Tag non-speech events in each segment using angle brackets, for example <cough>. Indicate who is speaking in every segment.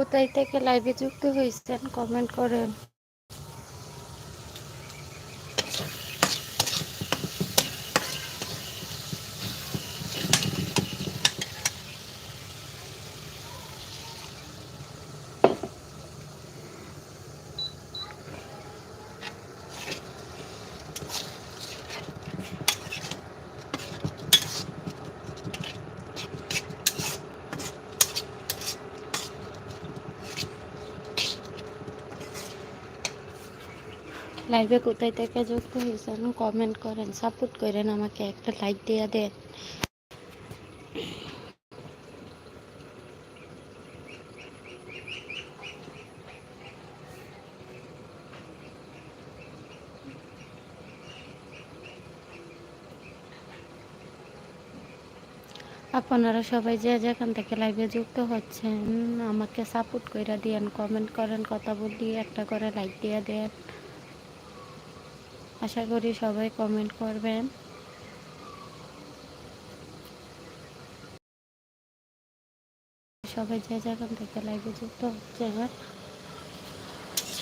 Speaker 1: কোথায় থেকে লাইভে যুক্ত হয়েছেন কমেন্ট করেন। লাইভে কোথায় থেকে যুক্ত হয়েছেন কমেন্ট করেন সাপোর্ট করেন আমাকে, একটা লাইক দিয়ে দেন। আপনারা সবাই যে যেখান থেকে লাইভে যুক্ত হচ্ছেন, আমাকে সাপোর্ট করে দিয়েন কমেন্ট করেন, কথা বলি একটা করে লাইক দিয়ে দেন। আশা করি সবাই কমেন্ট করবেন। সবাই যে যেখান থেকে লাইভে যুক্ত হচ্ছে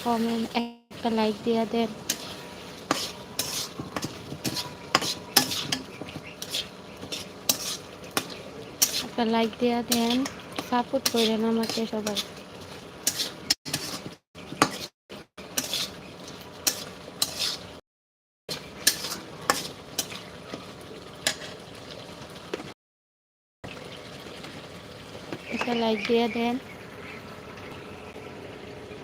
Speaker 1: কমেন্ট একটা লাইক দিয়ে দেন। একটা লাইক দিয়ে দেন। সাপোর্ট করেন আমাকে সবাই। একটা লাইক দিয়ে দেন।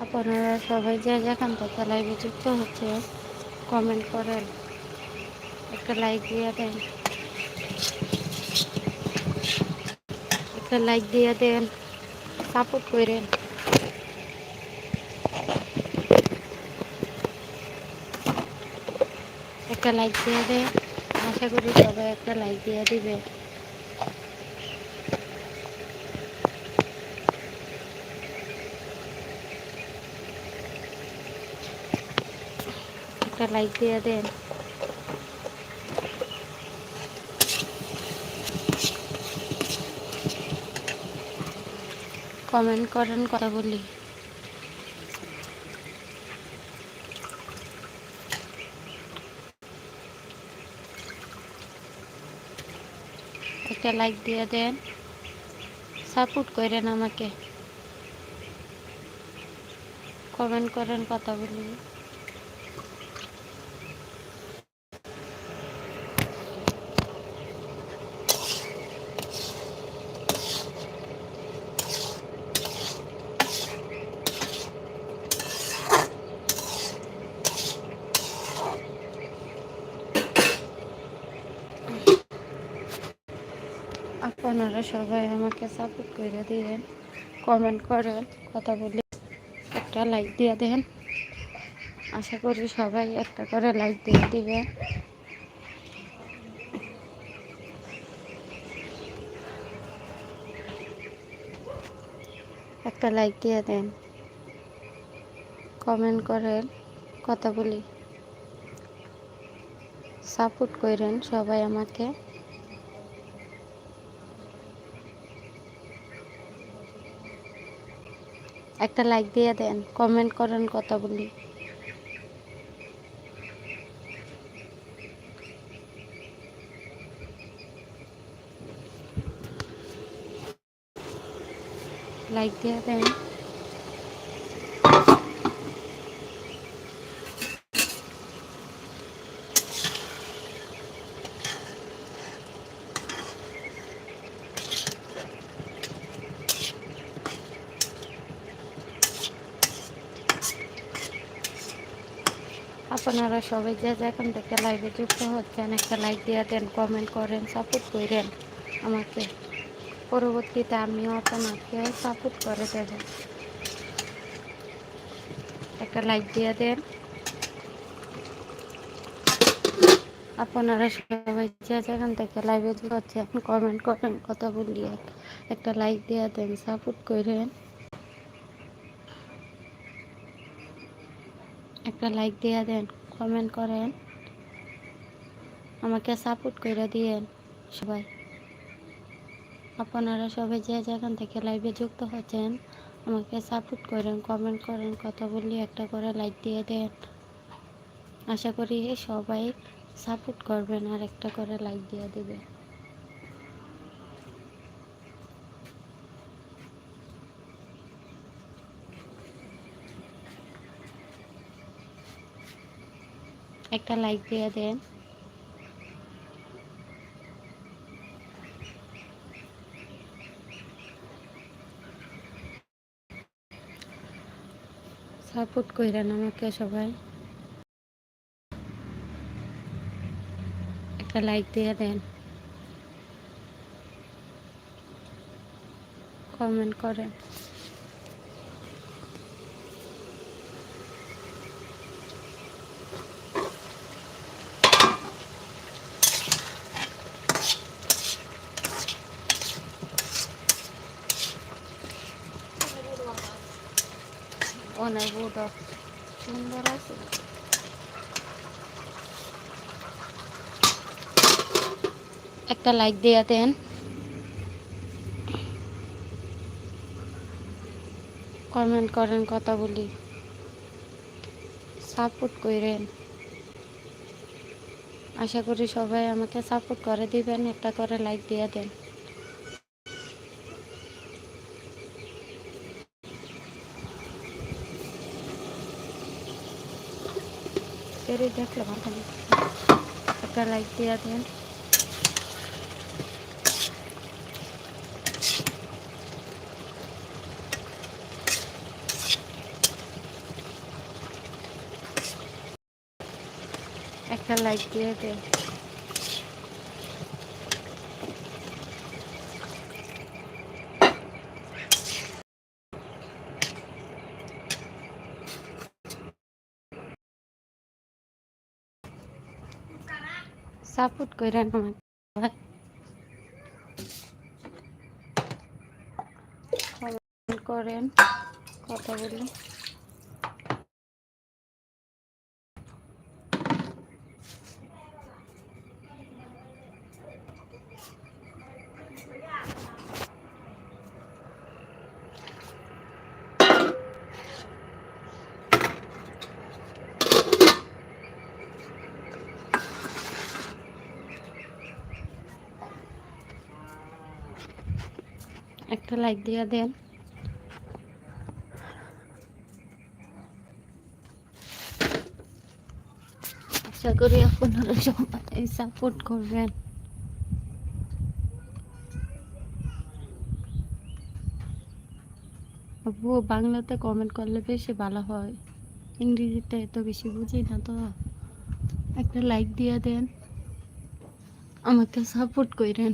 Speaker 1: আপনারা সবাই যে যেখান থেকে লাইভে যুক্ত হচ্ছে কমেন্ট করেন। একটা লাইক দিয়ে দেন। একটা লাইক দিয়ে দেন। সাপোর্ট করেন। একটা লাইক দিয়ে দেন। আশা করি সবাই একটা লাইক দিয়ে দিবে। একটা লাইক দিয়ে দেন। কমেন্ট করেন, কথা বলি। একটা লাইক দিয়ে দেন। সাপোর্ট করেন আমাকে। কমেন্ট করেন, কথা বলি। আপনারা সবাই আমাকে সাপোর্ট করে দিবেন কমেন্ট করেন, কথা বলি একটা লাইক দিয়ে দেন। আশা করি সবাই একটা করে লাইক দিয়ে দিবে। একটা লাইক দিয়ে দেন। কমেন্ট করেন, কথা বলি। সাপোর্ট করেন সবাই আমাকে। একটা লাইক দিয়ে দেন কমেন্ট করেন কথা বলি। লাইক দিয়ে দেন। আপনারা সবাই যে যেখান থেকে লাইভে যুক্ত হচ্ছেন, একটা লাইক দিয়ে দেন কমেন্ট করেন সাপোর্ট করেন আমাকে। পরবর্তীতে আমিও আপনাকে সাপোর্ট করে দেব। একটা লাইক দিয়ে দেন। আপনারা সবাই যে যেখান থেকে লাইভে যুক্ত হচ্ছেন কমেন্ট করেন, কথা বলি একটা লাইক দিয়ে দেন সাপোর্ট করেন। একটা লাইক দিয়ে দেন কমেন্ট করেন। আমাকে সাপোর্ট করে দিয়েন সবাই। আপনারা সবাই যে যেখান থেকে লাইভে যুক্ত হচ্ছেন, আমাকে সাপোর্ট করেন কমেন্ট করেন, কথা বলি, একটা করে লাইক দিয়ে দেন। আশা করি সবাই সাপোর্ট করবেন আর একটা করে লাইক দিয়ে দেবে একটা লাইক দিয়ে দেন। সাপোর্ট কইরেন আমাকে সবাই। একটা লাইক দিয়ে দেন। কমেন্ট করেন। সুন্দর আছে। একটা লাইক দিয়ে দেন। কমেন্ট করেন, কথা বলি। সাপোর্ট করেন। আশা করি সবাই আমাকে সাপোর্ট করে দিবেন, একটা করে লাইক দিয়ে দেন। এরই দেখলে ভালো। একটা লাইক দিয়ে দেন একটা লাইক দিয়ে দেন সাপোর্ট করেন আমাকে। করেন কথা বলি। একটা লাইক দিয়ে দেন। আশা করি আপনারা সবাই সাপোর্ট করবেন। আপু বাংলাতে কমেন্ট করলে বেশি ভালো হয়। ইংরেজিতে এত বেশি বুঝি না তো। একটা লাইক দিয়ে দেন। আমাকে সাপোর্ট করেন।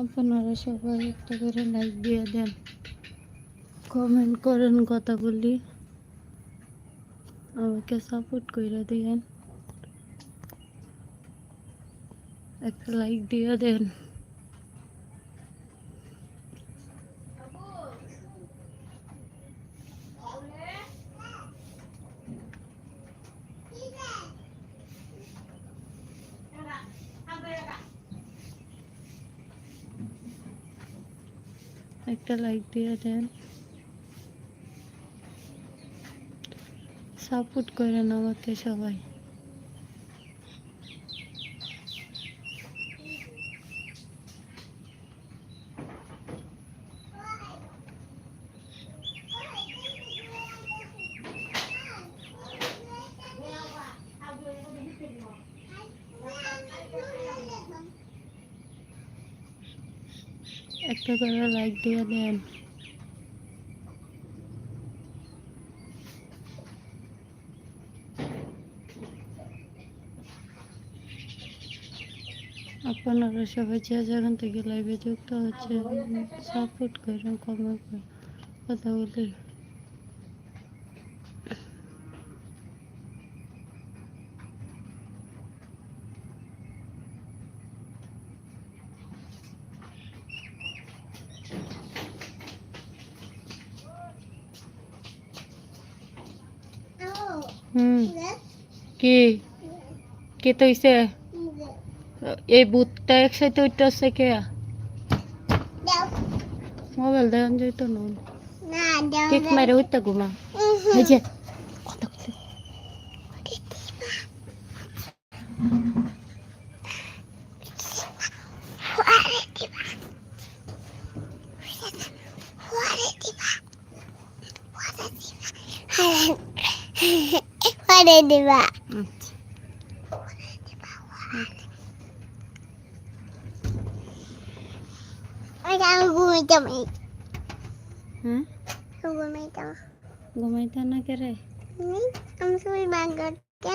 Speaker 1: আপনারা সবাই একটা করে লাইক দিয়ে দেন। কমেন্ট করেন কথা বলি আমাকে সাপোর্ট করে দিয়েন। একটা লাইক দিয়ে দেন। একটা লাইক দিয়ে দেন। সাপোর্ট করেন আমাকে সবাই। একটা করে লাইক দিয়ে দেন। আপনারা সবাই যে যেখান থেকে লাইভে যুক্ত হচ্ছে সাপোর্ট করেন কমেন্ট করেন, কথা বলি হুম। কি? কে তো হইছে? এই বুথটা একসাথে হচ্ছে কে? মোবাইল দেখান যাইতো না।
Speaker 2: না দাও
Speaker 1: ঠিক মারে উঠতে ঘুমা এই যে কথা কইতে
Speaker 2: দিবা।
Speaker 1: হ্যাঁ?
Speaker 2: ঘুমাইতাম
Speaker 1: ঘুমাইতে না কে রে?
Speaker 2: আমি সবাই বাং করতে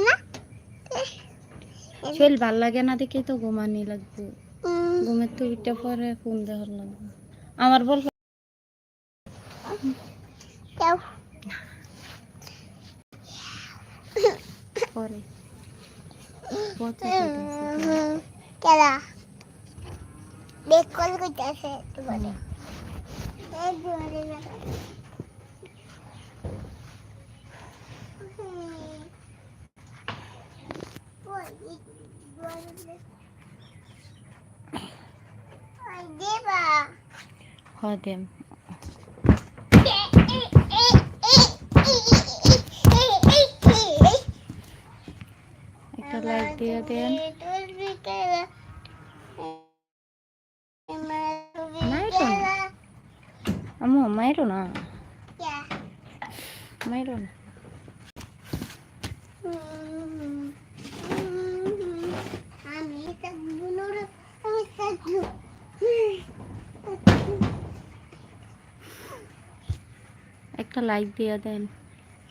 Speaker 1: শরীর ভালো লাগে না দেখেই তো ঘুমানি লাগবে।
Speaker 2: উম,
Speaker 1: ঘুমের তো উঠে পরে ফোন দেখার লাগবে? আমার বল
Speaker 2: দাও
Speaker 1: পরে পচা খাইতেছে।
Speaker 2: কেলা বেক কল করতেছে তোমারে এই তোমারে দেবা
Speaker 1: হ দেম একটা লাইট দিয়ে দেন আমু মাইরো না মাইরো না
Speaker 2: আমি এটা বুনোর আমি সাজু
Speaker 1: একটা লাইট দিয়ে দেন।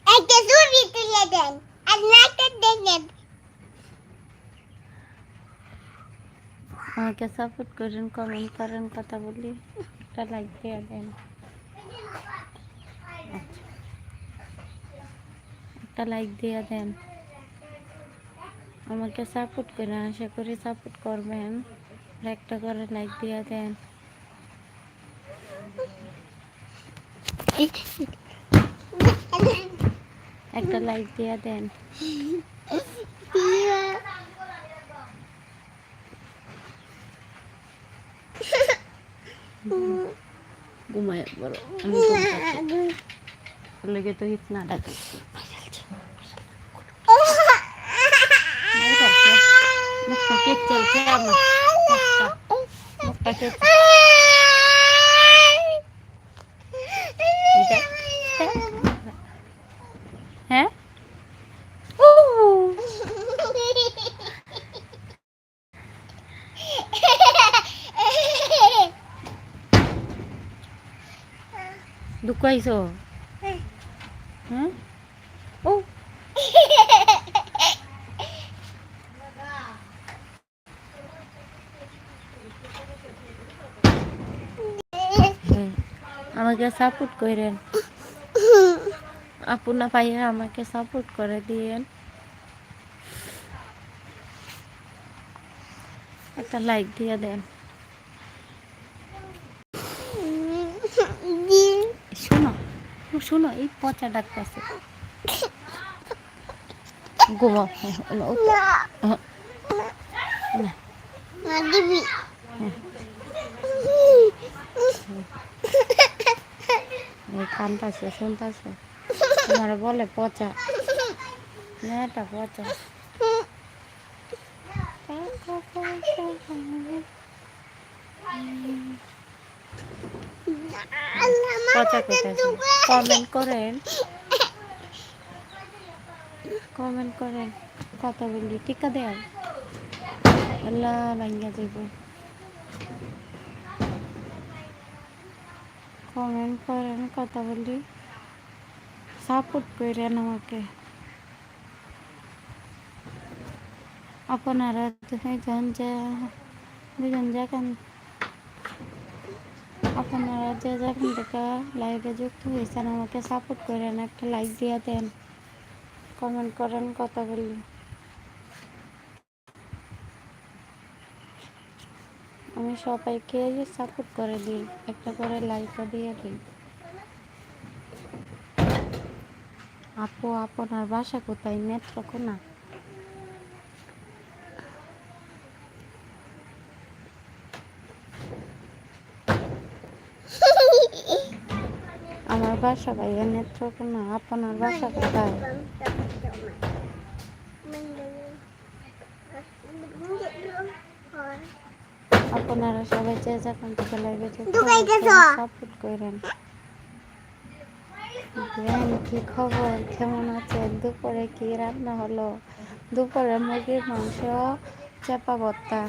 Speaker 2: একটা ছবি তুলে দেন আর নাটক দেখেন।
Speaker 1: আমাকে সাপোর্ট করেন কমেন্ট করেন কথা বলি একটা লাইক দিয়ে দেন। একটা লাইক দিয়ে দেন। আমাকে সাপোর্ট করেন আশা করি সাপোর্ট করবেন। একটা করে লাইক দিয়ে দেন। <laughs> একটা লাইক দিয়ে দেন। ঘুমায় বড় আমি ঘুম পাচ্ছি। লেগে তো হিট না ডাকে। মুখটা কেক চলছে আমার। মুখটা। মুখটা কেক হ্যাঁ ও। আমাকে সাপোর্ট করেন। আপনা পাইয়া আমাকে সাপোর্ট করে দিয়েন। একটা লাইক দিয়ে দেন শোনো ও শোনো এই পচা ডাকতেছে ঘুমাও না, কানতাছে শুনতাছে? তোমার বলে পচা। মেয়েটা পচা। পচা কোথাছে কমেন্ট করেন কমেন্ট করেন কথা বলি টিকা দেন আল্লাহ ভাঙ্গা যাইব কমেন্ট করেন কথা বলি সাপোর্ট করেন আমাকে আপনারা দুজন যে দুজন যেখান আপনারা যে যেখান থেকে লাইভে যুক্ত হয়েছেন, আমাকে সাপোর্ট করেন, একটা লাইক দিয়ে দেন কমেন্ট করেন, কথা বলি। আমি সবাইকে সাপোর্ট করে দিই, একটা করে লাইকও দিয়ে দিই। আপু, আপনার বাসা কোথায়? নেত্র নেত্রকোনা বাসা ভাইয়া নেত্রকোনা আপনার বাসা কোথায়? আপনারা সবাই যে যখন থেকে লাইভে? সাপোর্ট করেন। ব্যান কি খবর? কেমন আছেন? দুপুরে কি রান্না হলো? দুপুরে মুরগির মাংস চাপা ভর্তা।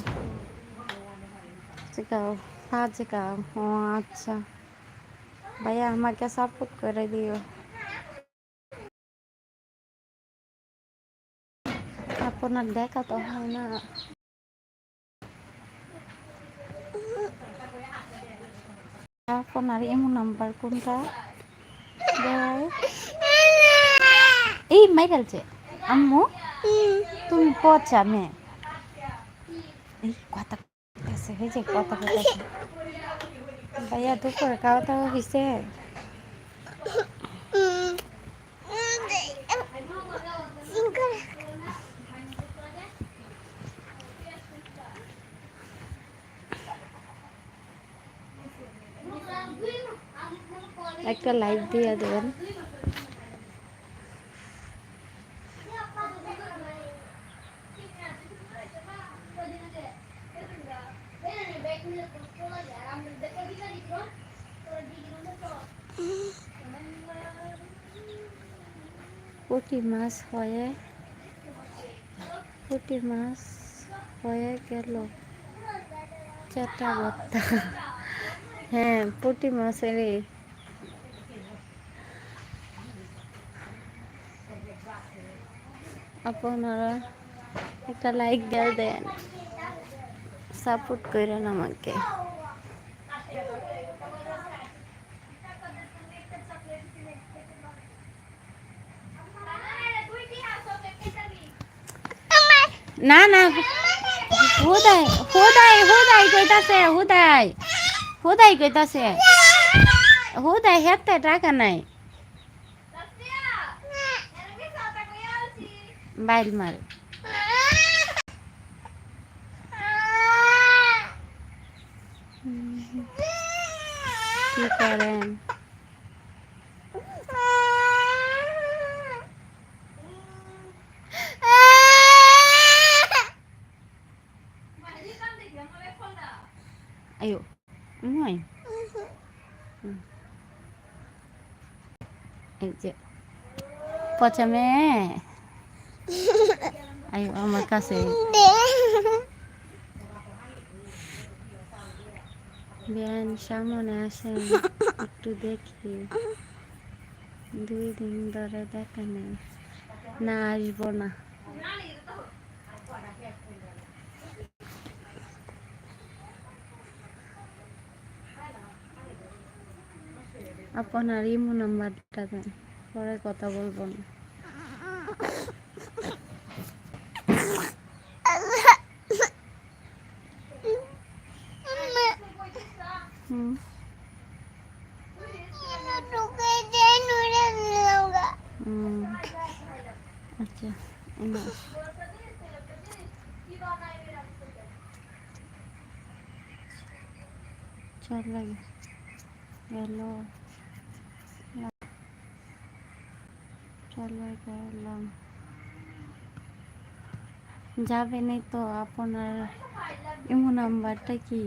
Speaker 1: চিকাও হ্যাঁ চিকাও ও আচ্ছা। ভাইয়া, আমাকে সাপোর্ট করে দিও। আপনার দেখা তো হয় না। আপনার এমন নাম্বার কোনটা? এই মাইকেলছে আম্মু, তুমি পচা মেয়ে। এই কথা এই কথা কইতাছে। ভাইয়া দুপুরে খাওয়া দাওয়া হয়েছে একটা লাইক দিয়ে দেবেন। পুঁটি মাছ হয়ে, পুঁটি মাছ হয়ে গেল। চারটা ভর্তা হ্যাঁ পুঁটি মাছের আপনারা একটা লাইক দিয়ে দেন। সাপোর্ট করেন আমাকে। না না, হুদাই হুদাই হুদাই কইতাছে, হুদাই হুদাই কইতাছে। হুদাই হেতে টাকা নাই। বাইল মারে। কি করেন? Ayo umuy এই যে পচা মেয়ে আয়ো আমার কাছে বিয়ান সামনে আসেন একটু দেখি দুই দিন ধরে দেখা নেই না আসব না আপনার ইমো নাম্বারটা দেন পরে কথা বলব না। আচ্ছা চল লাগে। গেল চলে গেলাম যাবেনই তো আপনার ইমো নাম্বারটা কি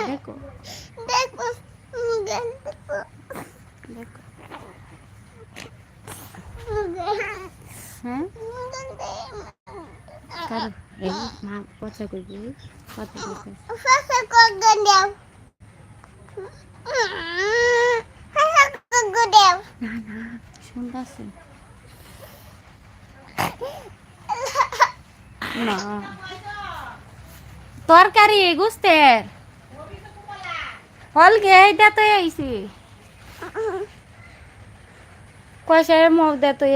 Speaker 1: দেখো দেখো হ্যাঁ কারও এই মা কথা কইবি কথা কইতে না না তরকারি গুস্তের হলগে এটা তো আইছি কয়সার মুখ দে তো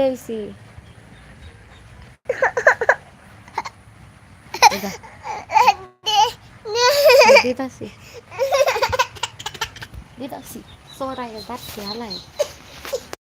Speaker 1: Dito ya. si. Dito si. Sonra yazar piyala yazar.